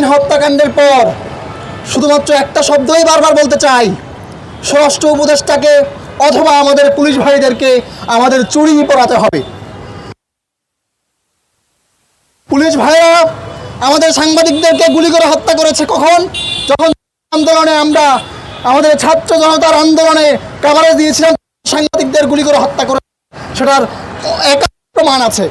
আরামিন হত্যাকাণ্ডের পর শুধুমাত্র একটা শব্দই বারবার বলতে চাই। স্বরাষ্ট্র উপদেষ্টাকে অথবা আমাদের পুলিশ ভাইদেরকে আমাদের চুরি পড়াতে হবে। পুলিশ ভাইরা আমাদের সাংবাদিকদেরকে গুলি করে হত্যা করেছে কখন? যখন আন্দোলনে আমরা আমাদের ছাত্র জনতার আন্দোলনে কাভারেজ দিয়েছিলাম, সাংবাদিকদের গুলি করে হত্যা করে, সেটার এক প্রমাণ আছে।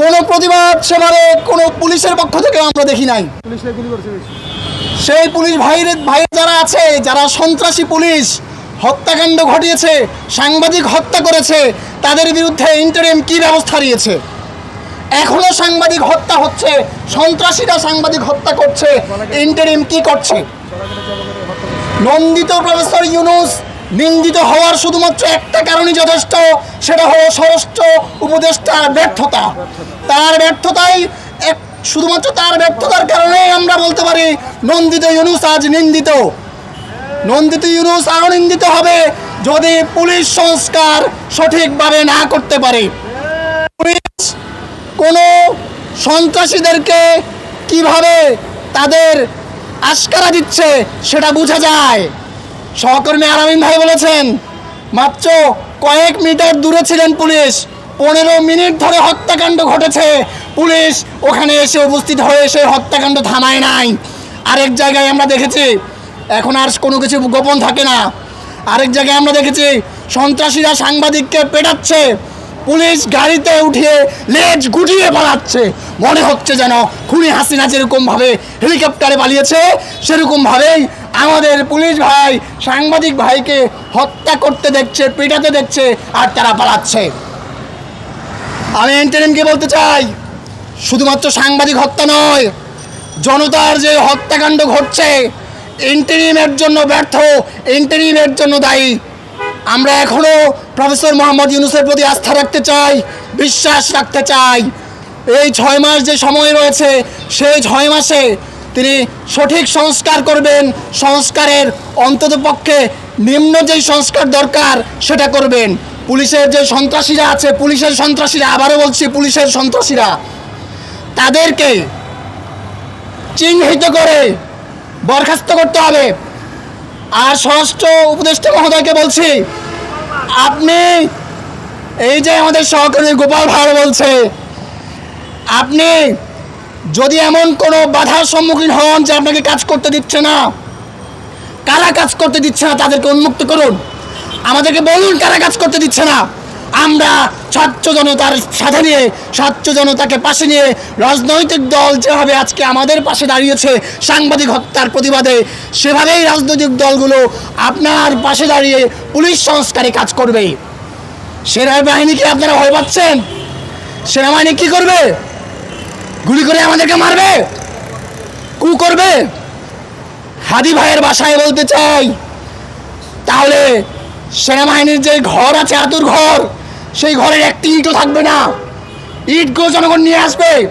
কোনো প্রতিবাদ সেবারে কোনো পুলিশের পক্ষ থেকে আমরা দেখি নাই। সেই পুলিশ ভাইয়ের ভাই যারা আছে, যারা সন্ত্রাসী পুলিশ হত্যাকাণ্ড ঘটিয়েছে, সাংবাদিক হত্যা করেছে, তাদের বিরুদ্ধে ইন্টারিম কি ব্যবস্থা নিয়েছে? এখনও সাংবাদিক হত্যা হচ্ছে, সন্ত্রাসীরা সাংবাদিক হত্যা করছে ইন্টারিম কি করছে? নন্দিত প্রফেসর ইউনুস নিন্দিত হওয়ার শুধুমাত্র একটা কারণই যথেষ্ট, সেটা হলো স্বরাষ্ট্র উপদেষ্টার ব্যর্থতা। তার ব্যর্থতাই এক, শুধুমাত্র তার ব্যর্থতার কারণেই আমরা বলতে পারি নন্দিত ইউনুস আজ নিন্দিত। নন্দিত ইউনুস আরও নিন্দিত হবে যদি পুলিশ সংস্কার সঠিকভাবে না করতে পারে। পুলিশ কোনো সন্ত্রাসীদেরকে কীভাবে তাদের আশকারা দিচ্ছে সেটা বোঝা যায়। সহকর্মী আরামিন ভাই বলেছেন, মাত্র কয়েক মিটার দূরে ছিলেন পুলিশ। পনেরো মিনিট ধরে হত্যাকাণ্ড ঘটেছে। পুলিশ ওখানে এসে উপস্থিত হয়ে এসে হত্যাকাণ্ড থামায় নাই। আরেক জায়গায় আমরা দেখেছি, এখন আর কোনো কিছু গোপন থাকে না। আরেক জায়গায় আমরা দেখেছি, সন্ত্রাসীরা সাংবাদিককে পেটাচ্ছে। পুলিশ গাড়িতে উঠিয়ে লেজ গুটিয়ে পালাচ্ছে। মনে হচ্ছে যেন খুনি হাসিনা যেরকমভাবে হেলিকপ্টারে পালিয়েছে, সেরকমভাবেই আমাদের পুলিশ ভাই সাংবাদিক ভাইকে হত্যা করতে দেখছে, পেটাতে দেখছে আর তারা পালাচ্ছে। আমি এন্টারিমকে বলতে চাই, শুধুমাত্র সাংবাদিক হত্যা নয়, জনতার যে হত্যাকাণ্ড ঘটছে ইন্টারিমের জন্য ব্যর্থ ইন্টারিমের জন্য দায়ী। আমরা এখনও প্রফেসর মোহাম্মদ ইউনুসের প্রতি আস্থা রাখতে চাই, বিশ্বাস রাখতে চাই। এই ছয় মাস যে সময় রয়েছে, সেই ছয় মাসে তিনি সঠিক সংস্কার করবেন, সংস্কারের অন্ততপক্ষে নিম্ন যেই সংস্কার দরকার সেটা করবেন। পুলিশের যে সন্ত্রাসীরা আছে, পুলিশের সন্ত্রাসীরা, আবারও বলছি পুলিশের সন্ত্রাসীরা, তাদেরকে চিহ্নিত করে বরখাস্ত করতে হবে। আর স্বরাষ্ট্র উপদেষ্টা মহোদয়কে বলছি, আপনি এই যে আমাদের সহকর্মী গোপাল ভাঁড় বলছে, আপনি যদি এমন কোনো বাধার সম্মুখীন হন যে আপনাকে কাজ করতে দিচ্ছে না, কারা কাজ করতে দিচ্ছে না তাদেরকে উন্মুক্ত করুন। আমাদেরকে বলুন কারা কাজ করতে দিচ্ছে না। আমরা ছাত্র জনতার সাথে নিয়ে ছাত্র জনতাকে পাশে নিয়ে রাজনৈতিক দল যেভাবে আজকে আমাদের পাশে দাঁড়িয়েছে, সাংবাদিক হত্যার প্রতিবাদে, সেভাবেই রাজনৈতিক দলগুলো আপনার পাশে দাঁড়িয়ে পুলিশ সংস্কারে কাজ করবে। সেনাবাহিনীকে আপনারা ভয় পাচ্ছেন? সেনাবাহিনী কি করবে? গুলি করে আমাদেরকে মারবে। কু করবে। হাদি ভাইয়ের বাসায় বলতে চাই। তাহলে সেনাবাহিনীর যে ঘর আছে, আতুর ঘর, সেই ঘরের একটি ইটও থাকবে না। ইটগুলো জনগণ নিয়ে আসবে।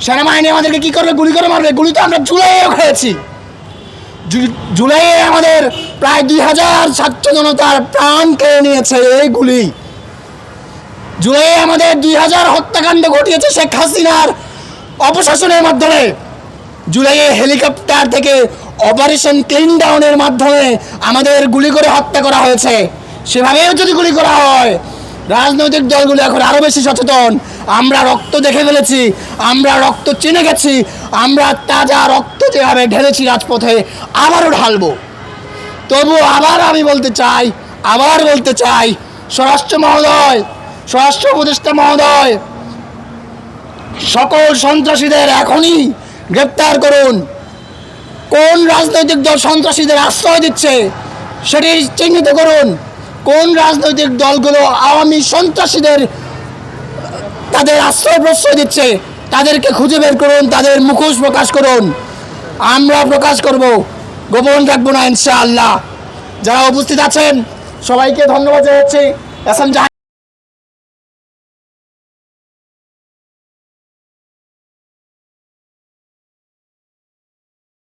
সেনাবাহিনী আমাদেরকে কি করবে? গুলি করে মারবে। গুলি তো আমরা জুলাইয়েও খেয়েছি। জুলাইয়ে আমাদের প্রায় দুই হাজার ছাত্র জনতার প্রাণ কেড়ে নিয়েছে এই গুলি। জুলাইয়ে আমাদের দুই হাজার হত্যাকাণ্ড ঘটিয়েছে শেখ হাসিনার অপশাসনের মাধ্যমে জুলাইয়ে হেলিকপ্টার থেকে অপারেশন ক্লিন ডাউনের মাধ্যমে আমাদের গুলি করে হত্যা করা হয়েছে। সেভাবেও যদি গুলি করা হয়, রাজনৈতিক দলগুলো এখন আরও বেশি সচেতন। আমরা রক্ত দেখে ফেলেছি, আমরা রক্ত চিনে গেছি, আমরা তাজা রক্ত যেভাবে ঢেলেছি রাজপথে, আবারও ঢালবো। তবু আবার আমি বলতে চাই, আবার বলতে চাই, স্বরাষ্ট্র মহোদয়, স্বরাষ্ট্র উপদেষ্টা মহোদয় সকল সন্ত্রাসীদের এখনই গ্রেপ্তার করুন। কোন রাজনৈতিক দল সন্ত্রাসীদের আশ্রয় দিচ্ছে সেটি চিহ্নিত করুন। কোন রাজনৈতিক দলগুলো আওয়ামী সন্ত্রাসীদের, তাদের আশ্রয় প্রশ্রয় দিচ্ছে তাদেরকে খুঁজে বের করুন, তাদের মুখোশ প্রকাশ করুন। আমরা প্রকাশ করব। গোপন রাখব না ইনশাআল্লাহ। যারা উপস্থিত আছেন, সবাইকে ধন্যবাদ জানাচ্ছি। S M